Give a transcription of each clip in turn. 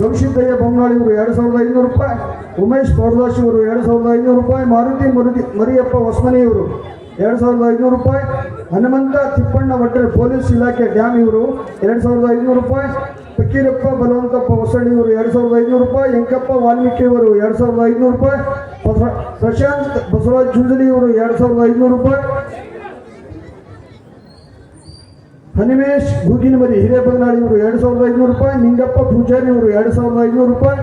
ಗವಿಸಿದ್ದಯ್ಯ ಬೊಮ್ಮಾಳಿ ಇವರು ಎರಡು ಸಾವಿರದ ಐನೂರು ರೂಪಾಯಿ, ಉಮೇಶ್ ಪೌರ್ದಾಶ್ ಇವರು ಎರಡು ಸಾವಿರದ ಐನೂರು ರೂಪಾಯಿ, ಮಾರುತಿ ಮರುದಿ ಮರಿಯಪ್ಪ ಹೊಸಮನಿ ಇವರು ಎರಡು ಸಾವಿರದ ಐನೂರು ರೂಪಾಯಿ, ಹನುಮಂತ ತಿಪ್ಪಣ್ಣ ಒಟ್ಟರೆ ಪೊಲೀಸ್ ಇಲಾಖೆ ಡ್ಯಾಮ್ ಇವರು ಎರಡು ಸಾವಿರದ ಐನೂರು ರೂಪಾಯಿ, ಫಕೀರಪ್ಪ ಬಲವಂತಪ್ಪ ಹೊಸಳ್ಳಿ ಇವರು ಎರಡು ಸಾವಿರದ ಐನೂರು ರೂಪಾಯಿ ಎಂಕಪ್ಪ ವಾಲ್ಮೀಕಿ ಇವರು ಎರಡು ಸಾವಿರದ ಐನೂರು ರೂಪಾಯಿ ಪ್ರಶಾಂತ್ ಬಸವರಾಜ್ ಜುಂಜಲಿ ಇವರು ಎರಡು ಸಾವಿರದ ಐನೂರು ರೂಪಾಯಿ ಹನಿಮೇಶ್ ಗೂಗಿನಮರಿ ಹಿರೇಬಂಗಾಳಿ ಇವರು ಎರಡು ಸಾವಿರದ ಐನೂರು ರೂಪಾಯಿ, ನಿಂಗಪ್ಪ ಪೂಜಾರಿ ಇವರು ಎರಡು ಸಾವಿರದ ಐನೂರು ರೂಪಾಯಿ,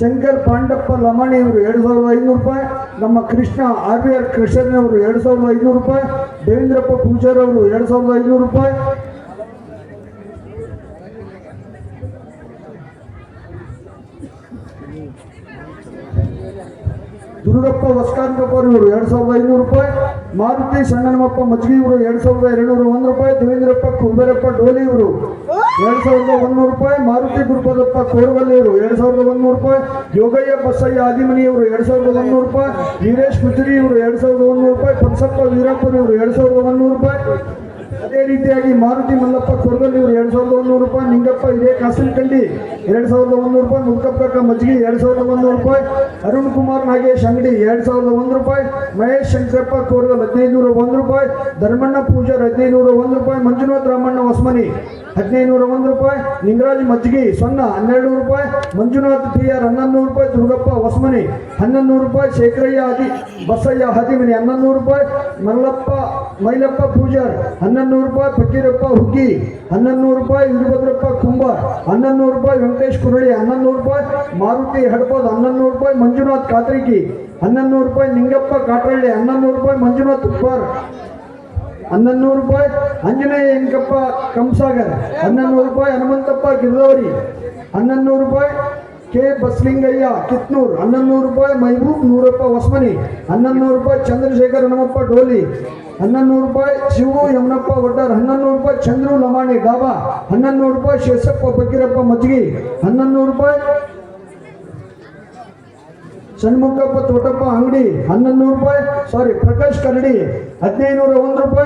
ಶಂಕರ್ ಪಾಂಡಪ್ಪ ಲಮಾಣಿ ಇವರು ಎರಡು ಸಾವಿರದ ಐನೂರು ರೂಪಾಯಿ, ನಮ್ಮ ಕೃಷ್ಣ ಆರ್ ಬಿ ಆರ್ ಕೃಷ್ಣನವರು ಎರಡು ಸಾವಿರದ ಐನೂರು ರೂಪಾಯಿ, ದೇವೇಂದ್ರಪ್ಪ ಪೂಜಾರಿ ಅವರು ಎರಡು ಸಾವಿರದ ಐನೂರು ರೂಪಾಯಿ ದುರ್ಗಪ್ಪ ವಸ್ಕಾಂತಪ್ಪ ಇವರು ಎರಡು ಸಾವಿರದ ಐನೂರು ರೂಪಾಯಿ. ಮಾರುತಿ ಸಣ್ಣನಮ್ಮಪ್ಪ ಮಜ್ಗಿ ಇವರು ಎರಡು ಸಾವಿರದ ಎರಡುನೂರ ಒಂದು ರೂಪಾಯಿ. ದೇವೇಂದ್ರಪ್ಪ ಕುಂಬೇರಪ್ಪ ಡೋಲಿ ಇವರು ಎರಡು ಸಾವಿರದ ಒಂದೂರು ರೂಪಾಯಿ. ಮಾರುತಿ ಗುರುಪದಪ್ಪ ಕೋರ್ವಲ್ಲಿ ಇವರು ಎರಡು ಸಾವಿರದ ಒಂದೂರು ರೂಪಾಯಿ. ಯೋಗಯ್ಯ ಬಸಯ್ಯ ಆದಿಮನಿ ಇವರು ಎರಡು ಸಾವಿರದ ಒಂದೂರು ರೂಪಾಯಿ. ವೀರೇಶ್ ಕುಜರಿ ಇವರು ಎರಡು ಸಾವಿರದ ಒಂದೂರು ರೂಪಾಯಿ. ಪನ್ಸಪ್ಪ ವೀರಪ್ಪನ್ ಇವರು ಎರಡು ಸಾವಿರದ ಒಂದೂರು ರೂಪಾಯಿ. ಅದೇ ರೀತಿಯಾಗಿ ಮಾರುತಿ ಮಲ್ಲಪ್ಪ ಕೊರಗಲ್ ಇವರು ಎರಡು ಸಾವಿರದ ಒಂದೂರು ರೂಪಾಯಿ. ನಿಂಗಪ್ಪ ಇದೇ ಕಾಸನಕಂಡಿ ಎರಡು ಸಾವಿರದ ಒಂದೂರು ರೂಪಾಯಿ ಮುಲ್ಕಪ್ಪ ಮಜ್ಗಿ ಎರಡು ಸಾವಿರದ ಒಂದೂರು ರೂಪಾಯಿ, ಅರುಣ್ ಕುಮಾರ್ ನಾಗೇಶ್ ಅಂಗಡಿ ಎರಡು ಸಾವಿರದ ಒಂದು ರೂಪಾಯಿ, ಮಹೇಶ್ ಶಂಕರಪ್ಪ ಕೋರ್ಗಲ್ ಹದಿನೈದು ನೂರ ಒಂದು ರೂಪಾಯಿ, ಧರ್ಮಣ್ಣ ಪೂಜಾರ್ ಹದಿನೈದು ನೂರ ಒಂದು ರೂಪಾಯಿ, ಮಂಜುನಾಥ್ ರಾಮಣ್ಣ ಹೊಸಮನಿ. ಹದಿನೈದು ನೂರ ಒಂದು ರೂಪಾಯಿ ಲಿಂಗರಾಜ್ ಮಜ್ಜಿಗೆ ಸೊನ್ನ ಹನ್ನೆರಡು ನೂರು ರೂಪಾಯಿ ಮಂಜುನಾಥ್ ಟಿ ಆರ್ ಹನ್ನೊಂದು ನೂರು ರೂಪಾಯಿ ದುರ್ಗಪ್ಪ ಹೊಸಮನಿ ಹನ್ನೊಂದು ನೂರು ರೂಪಾಯಿ ಶೇಖರಯ್ಯ ಹದಿ ಬಸಯ್ಯ ಹದಿಮನಿ ಹನ್ನೊಂದು ನೂರು ರೂಪಾಯಿ ಮಲ್ಲಪ್ಪ ಮೈಲಪ್ಪ ಪೂಜಾರ್ ಹನ್ನೊಂದು ನೂರು ರೂಪಾಯಿ ಫಕೀರಪ್ಪ ಹುಗ್ಗಿ ಹನ್ನೊಂದು ನೂರು ರೂಪಾಯಿ ವೀರಭದ್ರಪ್ಪ ಕುಂಬಾರ್ ಹನ್ನೊಂದು ನೂರು ರೂಪಾಯಿ ವೆಂಕಟೇಶ್ ಕುರಳಿ ಹನ್ನೊಂದು ನೂರು ರೂಪಾಯಿ ಮಾರುತಿ ಹಡಪದ್ ಹನ್ನೊಂದು ನೂರು ರೂಪಾಯಿ ಮಂಜುನಾಥ್ ಕಾತ್ರಿಕಿ ಹನ್ನೊಂದು ನೂರು ರೂಪಾಯಿ ನಿಂಗಪ್ಪ ಕಾಟ್ರಳ್ಳಿ ಹನ್ನೊಂದು ನೂರು ರೂಪಾಯಿ ಮಂಜುನಾಥ್ ಉಪ್ಪಾರ್ ಹನ್ನೊಂದು ನೂರು ರೂಪಾಯಿ ಆಂಜನೇಯ ಎಂಕಪ್ಪ ಕಂಸಾಗರ್ ಹನ್ನೊಂದು ರೂಪಾಯಿ ಹನುಮಂತಪ್ಪ ಗಿರ್ದವರಿ ಹನ್ನೊಂದು ರೂಪಾಯಿ ಕೆ ಬಸಲಿಂಗಯ್ಯ, ಕಿತ್ನೂರು. ಹನ್ನೊಂದು ರೂಪಾಯಿ ಮೈಬೂಬ್ ನೂರಪ್ಪ, ಹೊಸಮನಿ. ಹನ್ನೊಂದು ರೂಪಾಯಿ ಚಂದ್ರಶೇಖರ್ ಹನುಮಪ್ಪ, ಡೋಲಿ. ಹನ್ನೊಂದು ರೂಪಾಯಿ ಶಿವು ಯಮನಪ್ಪ ಒಡ್ಡಾರ್ ಹನ್ನೊಂದು ರೂಪಾಯಿ ಚಂದ್ರು ಲಮಾಣಿ, ಡಾಬಾ. ಹನ್ನೊಂದು ರೂಪಾಯಿ ಶೇಷಪ್ಪ, ಫಕೀರಪ್ಪ, ಮಜ್ಗಿ. ಹನ್ನೊಂದು ರೂಪಾಯಿ ಷಣ್ಮುಖಪ್ಪ, ತೋಟಪ್ಪ, ಅಂಗಡಿ. ಹನ್ನೊಂದು ರೂಪಾಯಿ ಸಾರಿ ಪ್ರಕಾಶ್ ಕರಡಿ ಹದಿನೈದು ನೂರ ಒಂದು ರೂಪಾಯಿ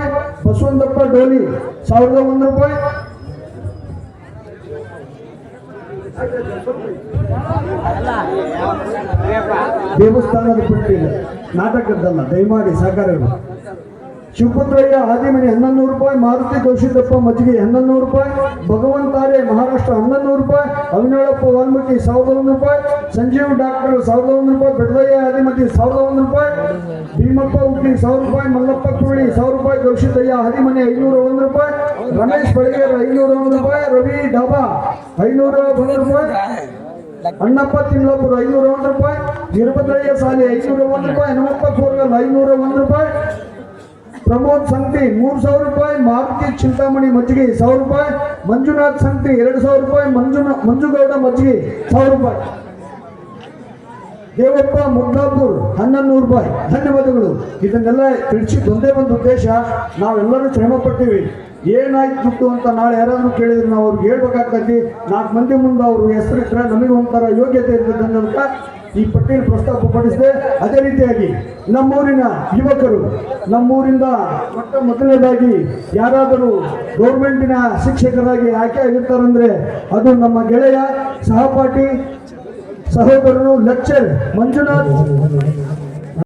ಬಸವಂತಪ್ಪ ಡೋಲಿ ಸಾವಿರದ ಒಂದು ರೂಪಾಯಿ. ದೇವಸ್ಥಾನದ ಪಟ್ಟಿ ನಾಟಕದ್ದಲ್ಲ ದಯಮಾಡಿ ಸಹಕಾರ ಶಿವಪುತ್ರಯ್ಯ ಆದಿಮನಿ ಹನ್ನೊಂದು ರೂಪಾಯಿ, ಮಾರುತಿ ಕೌಶಿಕಪ್ಪ ಮಜ್ಜಿಗೆ ಹನ್ನೊಂದು ರೂಪಾಯಿ ಭಗವಂತಾರೆ ಮಹಾರಾಷ್ಟ್ರ ಹನ್ನೊಂದು ರೂಪಾಯಿ, ಅವಿನಾಳಪ್ಪ ವಾಲ್ಮೀಕಿ ಸಾವಿರದ ಒಂದು ರೂಪಾಯಿ, ಸಂಜೀವ್ ಡಾಕ್ಟರ್ ಸಾವಿರದ ಒಂದು ರೂಪಾಯಿ ಬೆಡದಯ್ಯ ಆದಿಮತಿ ಸಾವಿರದ ಒಂದು ರೂಪಾಯಿ, ಭೀಮಪ್ಪ ಉಕ್ಕಿ ಸಾವಿರ ರೂಪಾಯಿ, ಮಲ್ಲಪ್ಪ ಕುರುಳಿ ಸಾವಿರ ರೂಪಾಯಿ ಕೌಶಿಕಯ್ಯ ಹದಿಮನಿ ಐನೂರ ಒಂದು ರೂಪಾಯಿ, ರಮೇಶ್ ಬಳಿಗೇರ್ ಐನೂರ ಒಂದು ರೂಪಾಯಿ, ರವಿ ಡಾಬಾ ಐನೂರ ಒಂದು ರೂಪಾಯಿ, ಅಣ್ಣಪ್ಪ ತಿಂಗಳಪುರ ಐನೂರ ಒಂದು ರೂಪಾಯಿ, ವೀರಭದ್ರಯ್ಯ ಸಾಲಿ ಐನೂರ ಒಂದು ರೂಪಾಯಿ, ಹನುಮಪ್ಪ ಕೋರ್ಗಲ್ ಐನೂರ ಒಂದು ರೂಪಾಯಿ ಪ್ರಮೋದ್ ಸಂಗತಿ ಮೂರು ಸಾವಿರ ರೂಪಾಯಿ, ಮಾರುತಿ ಚಿಂತಾಮಣಿ ಮಜ್ಜಿಗೆ ಸಾವಿರ ರೂಪಾಯಿ, ಮಂಜುನಾಥ್ ಸಂಗತಿ ಎರಡು ಸಾವಿರ ರೂಪಾಯಿ ಮಂಜುನಾ ಮಂಜುಗೌಡ ಮಜ್ಜಿಗೆ ಸಾವಿರ ರೂಪಾಯಿ. ದೇವಪ್ಪ ಮುದ್ದಾಪುರ್ ಹನ್ನೊಂದು ರೂಪಾಯಿ. ಧನ್ಯವಾದಗಳು. ಇದನ್ನೆಲ್ಲ ತಿಳಿಸಿದ್ದು ಒಂದೇ ಒಂದು ಉದ್ದೇಶ ನಾವೆಲ್ಲರೂ ಶ್ರಮ ಪಟ್ಟಿವಿ ಏನಾಯ್ತು ದುಡ್ಡು ಅಂತ ನಾಳೆ ಯಾರಾದರೂ ಕೇಳಿದ್ರೆ ನಾವು ಅವ್ರಿಗೆ ಹೇಳ್ಬೇಕಾಗ್ತೈತಿ ನಾಲ್ಕು ಮಂದಿ ಮುಂದೆ ಅವರು ಹೆಸರಿಟ್ರೆ ನಮಗೆ ಒಂಥರ ಯೋಗ್ಯತೆ ಇರ್ತದೆ ಅನ್ನೋದಕ್ಕೆ ಈ ಪಟ್ಟಿಯನ್ನು ಪ್ರಸ್ತಾಪಪಡಿಸಿದೆ. ಅದೇ ರೀತಿಯಾಗಿ ನಮ್ಮೂರಿನ ಯುವಕರು, ನಮ್ಮೂರಿಂದ ಮೊಟ್ಟ ಮೊದಲನೇದಾಗಿ ಯಾರಾದರೂ ಗೌರ್ಮೆಂಟಿನ ಶಿಕ್ಷಕರಾಗಿ ಆಯ್ಕೆ ಆಗಿರ್ತಾರಂದ್ರೆ ಅದು ನಮ್ಮ ಗೆಳೆಯ ಸಹಪಾಠಿ ಸಹೋದರರು ಲೆಕ್ಚರ್ ಮಂಜುನಾಥ್.